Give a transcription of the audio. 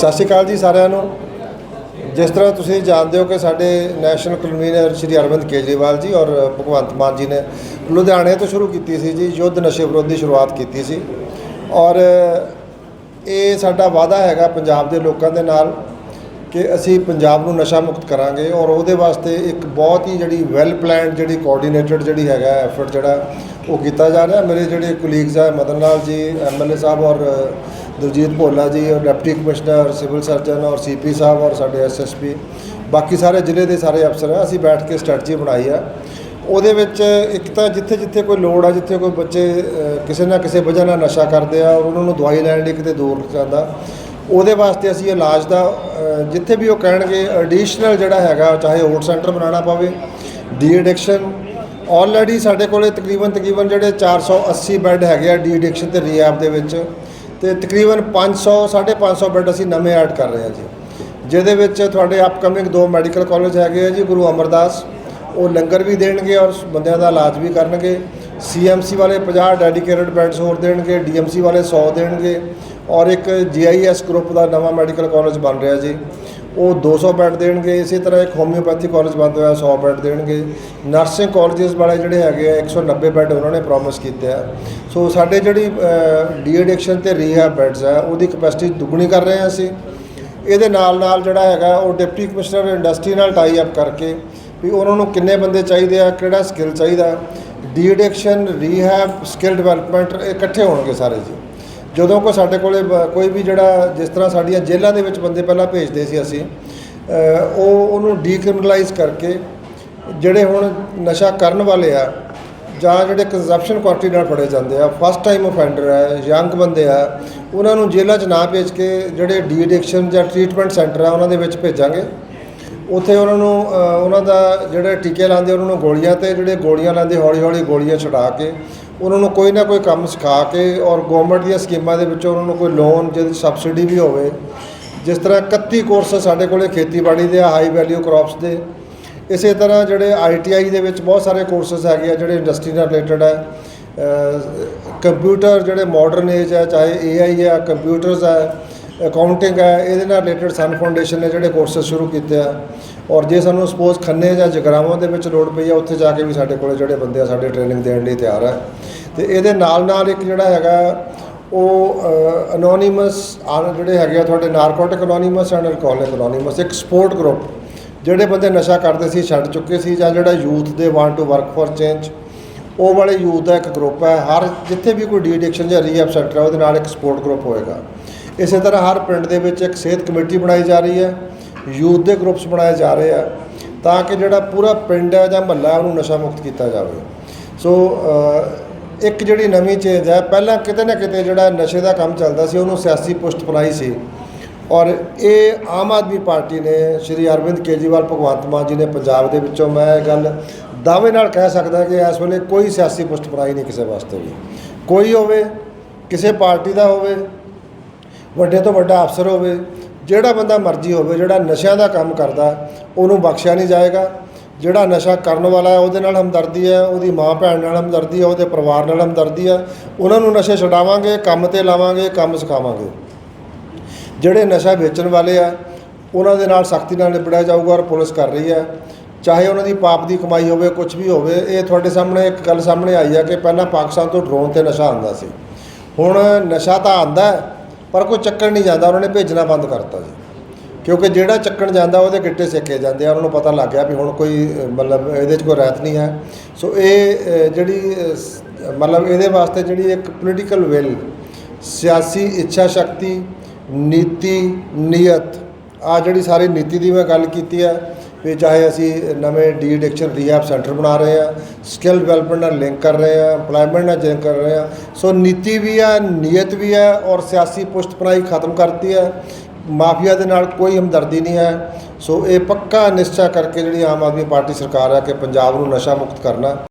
ਸਤਿ ਸ਼੍ਰੀ ਅਕਾਲ ਜੀ ਸਾਰਿਆਂ ਨੂੰ। ਜਿਸ ਤਰ੍ਹਾਂ ਤੁਸੀਂ ਜਾਣਦੇ ਹੋ ਕਿ ਸਾਡੇ ਨੈਸ਼ਨਲ ਕਨਵੀਨਰ ਸ਼੍ਰੀ ਅਰਵਿੰਦ ਕੇਜਰੀਵਾਲ ਜੀ ਔਰ ਭਗਵੰਤ ਮਾਨ ਜੀ ਨੇ ਲੁਧਿਆਣੇ ਤੋਂ ਸ਼ੁਰੂ ਕੀਤੀ ਸੀ ਜੀ, ਯੁੱਧ ਨਸ਼ੇ ਵਿਰੋਧੀ ਸ਼ੁਰੂਆਤ ਕੀਤੀ ਸੀ। ਔਰ ਇਹ ਸਾਡਾ ਵਾਅਦਾ ਹੈਗਾ ਪੰਜਾਬ ਦੇ ਲੋਕਾਂ ਦੇ ਨਾਲ ਕਿ ਅਸੀਂ ਪੰਜਾਬ ਨੂੰ ਨਸ਼ਾ ਮੁਕਤ ਕਰਾਂਗੇ ਔਰ ਉਹਦੇ ਵਾਸਤੇ ਇੱਕ ਬਹੁਤ ਹੀ ਜਿਹੜੀ ਵੈਲ ਪਲਾਨਡ ਜਿਹੜੀ ਕੋਆਰਡੀਨੇਟਡ ਜਿਹੜੀ ਹੈਗਾ ਐਫਰਟ ਜਿਹੜਾ ਉਹ ਕੀਤਾ ਜਾ ਰਿਹਾ। ਮੇਰੇ ਜਿਹੜੇ ਕੁਲੀਗਸ ਆ, ਮਦਨ ਲਾਲ ਜੀ ਐਮਐਲਏ ਸਾਹਿਬ ਔਰ ਦਲਜੀਤ ਭੋਲਾ ਜੀ, ਔਰ ਡਿਪਟੀ ਕਮਿਸ਼ਨਰ, ਸਿਵਲ ਸਰਜਨ, ਔਰ ਸੀਪੀ ਸਾਹਿਬ, ਔਰ ਸਾਡੇ ਐਸਐਸਪੀ ਬਾਕੀ ਸਾਰੇ ਜ਼ਿਲ੍ਹੇ ਦੇ ਸਾਰੇ ਅਫਸਰ ਆ, ਅਸੀਂ ਬੈਠ ਕੇ ਸਟ੍ਰੈਟਜੀ ਬਣਾਈ ਆ। ਉਹਦੇ ਵਿੱਚ ਇੱਕ ਤਾਂ ਜਿੱਥੇ ਜਿੱਥੇ ਕੋਈ ਲੋੜ ਆ, ਜਿੱਥੇ ਕੋਈ ਬੱਚੇ ਕਿਸੇ ਨਾ ਕਿਸੇ ਵਜ੍ਹਾ ਨਾਲ ਨਸ਼ਾ ਕਰਦੇ ਆ, ਔਰ ਉਹਨਾਂ ਨੂੰ ਦਵਾਈ ਲੈਣ ਲਈ ਕਿਤੇ ਦੂਰ ਜਾਂਦਾ, ਉਹਦੇ ਵਾਸਤੇ ਅਸੀਂ ਇਲਾਜ ਦਾ ਜਿੱਥੇ ਵੀ ਉਹ ਕਹਿਣਗੇ ਐਡੀਸ਼ਨਲ ਜਿਹੜਾ ਹੈਗਾ, ਚਾਹੇ ਹੋਟ ਸੈਂਟਰ ਬਣਾਉਣਾ ਪਵੇ ਡੀ ਐਡਿਕਸ਼ਨ ਆਲਰੇਡੀ ਸਾਡੇ ਕੋਲੇ ਤਕਰੀਬਨ ਤਕਰੀਬਨ ਜਿਹੜੇ 480 ਬੈੱਡ ਹੈਗੇ ਆ ਡੀ ਐਡਿਕਸ਼ਨ ਤੇ ਰੀਹੈਬ ਦੇ ਵਿੱਚ ਤੇ ਤਕਰੀਬਨ 500 550 ਬੈੱਡ ਅਸੀਂ ਨਵੇਂ ਐਡ ਕਰ ਰਹੇ ਹਾਂ ਜੀ। ਜਿਹਦੇ ਵਿੱਚ ਤੁਹਾਡੇ ਅਪਕਮਿੰਗ ਦੋ ਮੈਡੀਕਲ ਕਾਲਜ ਹੈਗੇ ਆ ਜੀ, ਗੁਰੂ ਅਮਰਦਾਸ। ਉਹ ਲੰਗਰ ਵੀ ਦੇਣਗੇ ਔਰ ਬੰਦਿਆਂ ਦਾ ਇਲਾਜ ਵੀ ਕਰਨਗੇ। ਸੀਐਮਸੀ ਵਾਲੇ 50 ਡੈਡੀਕੇਟਡ ਬੈੱਡਸ ਹੋਰ ਦੇਣਗੇ ਡੀਐਮਸੀ ਵਾਲੇ 100 ਦੇਣਗੇ। ਔਰ ਇੱਕ ਜੀਆਈਐਸ ਗਰੁੱਪ ਦਾ ਨਵਾਂ ਮੈਡੀਕਲ ਕਾਲਜ ਬਣ ਰਿਹਾ ਜੀ। ਉਹ 200 ਬੈੱਡ ਦੇਣਗੇ, ਇਸੇ ਤਰ੍ਹਾਂ ਇੱਕ ਹੋਮਿਓਪੈਥੀ ਕਾਲਜ ਬੰਦ ਹੋਇਆ 100 ਬੈੱਡ ਦੇਣਗੇ। ਨਰਸਿੰਗ ਕਾਲਜਸ ਵਾਲੇ ਜਿਹੜੇ ਹੈਗੇ ਆ 190 ਬੈੱਡ ਉਹਨਾਂ ਨੇ ਪ੍ਰੋਮਿਸ ਕੀਤੇ ਆ। ਸੋ ਸਾਡੇ ਜਿਹੜੀ ਡੀ ਐਡਿਕਸ਼ਨ ਤੇ ਰੀਹੈਬ ਬੈੱਡਸ ਆ, ਉਹਦੀ ਕਪੈਸਿਟੀ ਦੁੱਗਣੀ ਕਰ ਰਹੇ ਹਾਂ ਅਸੀਂ। ਇਹਦੇ ਨਾਲ ਨਾਲ ਜਿਹੜਾ ਹੈਗਾ, ਉਹ ਡਿਪਟੀ ਕਮਿਸ਼ਨਰ ਇੰਡਸਟਰੀ ਨਾਲ ਟਾਈ ਅਪ ਕਰਕੇ ਵੀ ਉਹਨਾਂ ਨੂੰ ਕਿੰਨੇ ਬੰਦੇ ਚਾਹੀਦੇ ਆ, ਕਿਹੜਾ ਸਕਿੱਲ ਚਾਹੀਦਾ। De addiction rehab skill development ਇਕੱਠੇ ਹੋਣਗੇ ਸਾਰੇ ਜੀ। ਜਦੋਂ ਕੋ ਸਾਡੇ ਕੋਲੇ ਬ- ਕੋਈ ਵੀ ਜਿਹੜਾ ਜਿਸ ਤਰ੍ਹਾਂ ਸਾਡੀਆਂ ਜੇਲ੍ਹਾਂ ਦੇ ਵਿੱਚ ਬੰਦੇ ਪਹਿਲਾਂ ਭੇਜਦੇ ਸੀ ਅਸੀਂ ਅ, ਉਹ ਉਹਨੂੰ ਡੀਕ੍ਰਿਮੀਨਲਾਈਜ਼ ਕਰਕੇ ਜਿਹੜੇ ਹੁਣ ਨਸ਼ਾ ਕਰਨ ਵਾਲੇ ਆ ਜਾਂ ਜਿਹੜੇ ਕੰਜਪਸ਼ਨ ਕੁਆਂਟੀਟੀ ਨਾਲ ਫੜੇ ਜਾਂਦੇ ਆ ਫਸਟ ਟਾਈਮ ਅਫੈਂਡਰ ਹੈ ਯੰਗ ਬੰਦੇ ਆ ਉਹਨਾਂ ਨੂੰ ਜੇਲ੍ਹਾਂ 'ਚ ਨਾ ਭੇਜ ਕੇ ਜਿਹੜੇ ਡੀ ਐਡਿਕਸ਼ਨ ਜਾਂ ਟ੍ਰੀਟਮੈਂਟ ਸੈਂਟਰ ਆ ਉਹਨਾਂ ਦੇ ਵਿੱਚ ਭੇਜਾਂਗੇ। ਉੱਥੇ ਉਹਨਾਂ ਨੂੰ ਅ, ਉਹਨਾਂ ਦਾ ਜਿਹੜੇ ਟੀਕੇ ਲਾਉਂਦੇ ਉਹਨਾਂ ਨੂੰ ਗੋਲੀਆਂ ਤੇ ਜਿਹੜੇ ਗੋਲੀਆਂ ਲਾਉਂਦੇ ਹੌਲੀ ਹੌਲੀ ਗੋਲੀਆਂ ਛੁਡਾ ਕੇ ਉਹਨਾਂ ਨੂੰ ਕੋਈ ਨਾ ਕੋਈ ਕੰਮ ਸਿਖਾ ਕੇ ਔਰ ਗਵਰਨਮੈਂਟ ਦੀਆਂ ਸਕੀਮਾਂ ਦੇ ਵਿੱਚੋਂ ਉਹਨਾਂ ਨੂੰ ਕੋਈ ਲੋਨ ਜਿਹਦੀ ਸਬਸਿਡੀ ਵੀ ਹੋਵੇ। ਜਿਸ ਤਰ੍ਹਾਂ 31 ਕੋਰਸ ਸਾਡੇ ਕੋਲੇ ਖੇਤੀਬਾੜੀ ਦੇ ਹਾਈ ਵੈਲਿਊ ਕ੍ਰੌਪਸ ਦੇ। ਇਸੇ ਤਰ੍ਹਾਂ ਜਿਹੜੇ ਆਈਟੀਆਈ ਦੇ ਵਿੱਚ ਬਹੁਤ ਸਾਰੇ ਕੋਰਸਸ ਹੈਗੇ ਆ ਜਿਹੜੇ ਇੰਡਸਟਰੀ ਨਾਲ ਰਿਲੇਟਡ ਹੈ ਕੰਪਿਊਟਰ ਜਿਹੜੇ ਮਾਡਰਨ ਏਜ ਹੈ ਚਾਹੇ ਏਆਈ ਹੈ ਕੰਪਿਊਟਰਸ ਹੈ ਅਕਾਊਂਟਿੰਗ ਹੈ, ਇਹਦੇ ਨਾਲ ਰਿਲੇਟਡ ਸਨ ਫਾਊਂਡੇਸ਼ਨ ਨੇ ਜਿਹੜੇ ਕੋਰਸਸ ਸ਼ੁਰੂ ਕੀਤੇ ਆ। ਔਰ ਜੇ ਸਾਨੂੰ ਸਪੋਜ਼ ਖੰਨੇ ਜਾਂ ਜਗਰਾਵਾਂ ਦੇ ਵਿੱਚ ਲੋੜ ਪਈ ਆ, ਉੱਥੇ ਜਾ ਕੇ ਵੀ ਸਾਡੇ ਕੋਲੇ ਜਿਹੜੇ ਬੰਦੇ ਆ, ਸਾਡੇ ਟ੍ਰੇਨਿੰਗ ਦੇਣ ਲਈ ਤਿਆਰ ਹੈ ਤੇ ਇਹਦੇ ਨਾਲ ਨਾਲ ਇੱਕ ਜਿਹੜਾ ਹੈਗਾ, ਉਹ ਅਨੋਨਿਮਸ ਜਿਹੜੇ ਹੈਗੇ ਆ, ਤੁਹਾਡੇ narcotic anonymous and alcoholic anonymous ਇੱਕ ਸਪੋਰਟ ਗਰੁੱਪ ਜਿਹੜੇ ਬੰਦੇ ਨਸ਼ਾ ਕਰਦੇ ਸੀ, ਛੱਡ ਚੁੱਕੇ ਸੀ, ਜਾਂ ਜਿਹੜਾ ਯੂਥ ਦੇ want to work for change ਉਹ ਵਾਲੇ ਯੂਥ ਦਾ ਇੱਕ ਗਰੁੱਪ ਹੈ। ਹਰ ਜਿੱਥੇ ਵੀ ਕੋਈ ਡੀ ਐਡਿਕਸ਼ਨ ਜਾਂ ਰੀਹੈਬ ਸੈਂਟਰ ਹੈ ਉਹਦੇ ਨਾਲ ਇੱਕ ਸਪੋਰਟ ਗਰੁੱਪ ਹੋਏਗਾ। ਇਸੇ ਤਰ੍ਹਾਂ ਹਰ ਪਿੰਡ ਦੇ ਵਿੱਚ ਇੱਕ ਸਿਹਤ ਕਮੇਟੀ ਬਣਾਈ ਜਾ ਰਹੀ ਹੈ, ਯੂਥ ਦੇ ਗਰੁੱਪਸ ਬਣਾਏ ਜਾ ਰਹੇ ਆ, ਤਾਂ ਕਿ ਜਿਹੜਾ ਪੂਰਾ ਪਿੰਡ ਹੈ ਜਾਂ ਮਹੱਲਾ ਉਹਨੂੰ ਨਸ਼ਾ ਮੁਕਤ ਕੀਤਾ ਜਾਵੇ। ਸੋ ਇੱਕ ਜਿਹੜੀ ਨਵੀਂ ਚੇਂਜ ਹੈ, ਪਹਿਲਾਂ ਕਿਤੇ ਨਾ ਕਿਤੇ ਜਿਹੜਾ ਨਸ਼ੇ ਦਾ ਕੰਮ ਚੱਲਦਾ ਸੀ, ਉਹਨੂੰ ਸਿਆਸੀ ਪੁਸ਼ਟ ਪਨਾਈ ਸੀ। ਔਰ ਇਹ ਆਮ ਆਦਮੀ ਪਾਰਟੀ ਨੇ, ਸ਼੍ਰੀ ਅਰਵਿੰਦ ਕੇਜਰੀਵਾਲ, ਭਗਵੰਤ ਮਾਨ ਜੀ ਨੇ ਪੰਜਾਬ ਦੇ ਵਿੱਚੋਂ ਮੈਂ ਇਹ ਗੱਲ ਦਾਅਵੇ ਨਾਲ ਕਹਿ ਸਕਦਾ ਕਿ ਇਸ ਵੇਲੇ ਕੋਈ ਸਿਆਸੀ ਪੁਸ਼ਟ ਪਨਾਈ ਨਹੀਂ ਕਿਸੇ ਵਾਸਤੇ ਵੀ। ਕੋਈ ਹੋਵੇ, ਕਿਸੇ ਪਾਰਟੀ ਦਾ ਹੋਵੇ ਵੱਡੇ ਤੋਂ ਵੱਡਾ ਅਫਸਰ ਹੋਵੇ ਜਿਹੜਾ ਬੰਦਾ ਮਰਜ਼ੀ ਹੋਵੇ ਜਿਹੜਾ ਨਸ਼ਿਆਂ ਦਾ ਕੰਮ ਕਰਦਾ ਉਹਨੂੰ ਬਖਸ਼ਿਆ ਨਹੀਂ ਜਾਏਗਾ। ਜਿਹੜਾ ਨਸ਼ਾ ਕਰਨ ਵਾਲਾ ਹੈ ਉਹਦੇ ਨਾਲ ਹਮਦਰਦੀ ਹੈ ਉਹਦੀ ਮਾਂ ਭੈਣ ਨਾਲ ਹਮਦਰਦੀ ਹੈ ਉਹਦੇ ਪਰਿਵਾਰ ਨਾਲ ਹਮਦਰਦੀ ਹੈ ਉਹਨਾਂ ਨੂੰ ਨਸ਼ੇ ਛਡਾਵਾਂਗੇ ਕੰਮ ਤੇ ਲਾਵਾਂਗੇ ਕੰਮ ਸਿਖਾਵਾਂਗੇ। ਜਿਹੜੇ ਨਸ਼ਾ ਵੇਚਣ ਵਾਲੇ ਆ ਉਹਨਾਂ ਦੇ ਨਾਲ ਸਖਤੀ ਨਾਲ ਨਿਪੜਿਆ ਜਾਊਗਾ ਔਰ ਪੁਲਿਸ ਕਰ ਰਹੀ ਹੈ। ਚਾਹੇ ਉਹਨਾਂ ਦੀ ਪਾਪ ਦੀ ਕਮਾਈ ਹੋਵੇ ਕੁਝ ਵੀ ਹੋਵੇ ਇਹ ਤੁਹਾਡੇ ਸਾਹਮਣੇ ਇੱਕ ਗੱਲ ਸਾਹਮਣੇ ਆਈ ਹੈ ਕਿ ਪਹਿਲਾਂ ਪਾਕਿਸਤਾਨ ਤੋਂ ਡਰੋਨ ਤੇ ਨਸ਼ਾ ਆਉਂਦਾ ਸੀ। ਹੁਣ ਨਸ਼ਾ ਤਾਂ ਆਂਦਾ ਹੈ, ਪਰ ਕੋਈ ਚੱਕਣ ਨਹੀਂ ਜਾਂਦਾ, ਉਹਨਾਂ ਨੇ ਭੇਜਣਾ ਬੰਦ ਕਰਤਾ ਜੀ। ਕਿਉਂਕਿ ਜਿਹੜਾ ਚੱਕਣ ਜਾਂਦਾ, ਉਹਦੇ ਗਿੱਟੇ ਸੇਕੇ ਜਾਂਦੇ ਆ, ਉਹਨਾਂ ਨੂੰ ਪਤਾ ਲੱਗ ਗਿਆ ਵੀ ਹੁਣ ਕੋਈ ਮਤਲਬ ਇਹਦੇ 'ਚ ਕੋਈ ਰਹਿਤ ਨਹੀਂ ਹੈ। ਸੋ ਇਹ ਜਿਹੜੀ ਮਤਲਬ ਇਹਦੇ ਵਾਸਤੇ ਜਿਹੜੀ ਇੱਕ ਪੋਲੀਟੀਕਲ ਵਿਲ ਸਿਆਸੀ ਇੱਛਾ ਸ਼ਕਤੀ, ਨੀਤੀ ਨੀਅਤ ਆ ਜਿਹੜੀ ਸਾਰੀ ਨੀਤੀ ਦੀ ਮੈਂ ਗੱਲ ਕੀਤੀ ਹੈ ਵੀ ਚਾਹੇ ਅਸੀਂ ਨਵੇਂ ਡੀ ਐਡਿਕਸ਼ਨ ਰੀਹੈਬ ਸੈਂਟਰ ਬਣਾ ਰਹੇ ਆ ਸਕਿੱਲ ਡਿਵੈਲਪਮੈਂਟ ਨਾਲ ਲਿੰਕ ਕਰ ਰਹੇ ਆ EMPLOYMENT ਨਾਲ ਲਿੰਕ ਕਰ ਰਹੇ ਆ ਸੋ ਨੀਤੀ ਵੀ ਹੈ, ਨੀਅਤ ਵੀ ਹੈ ਔਰ ਸਿਆਸੀ ਪੁਸ਼ਤਪਨਾਈ ਖਤਮ ਕਰਤੀ ਹੈ। ਮਾਫੀਆ ਦੇ ਨਾਲ ਕੋਈ ਹਮਦਰਦੀ ਨਹੀਂ ਹੈ। ਸੋ ਇਹ ਪੱਕਾ ਨਿਸ਼ਚਾ ਕਰਕੇ ਜਿਹੜੀ ਆਮ ਆਦਮੀ ਪਾਰਟੀ ਸਰਕਾਰ ਹੈ ਕਿ ਪੰਜਾਬ ਨੂੰ ਨਸ਼ਾ ਮੁਕਤ ਕਰਨਾ।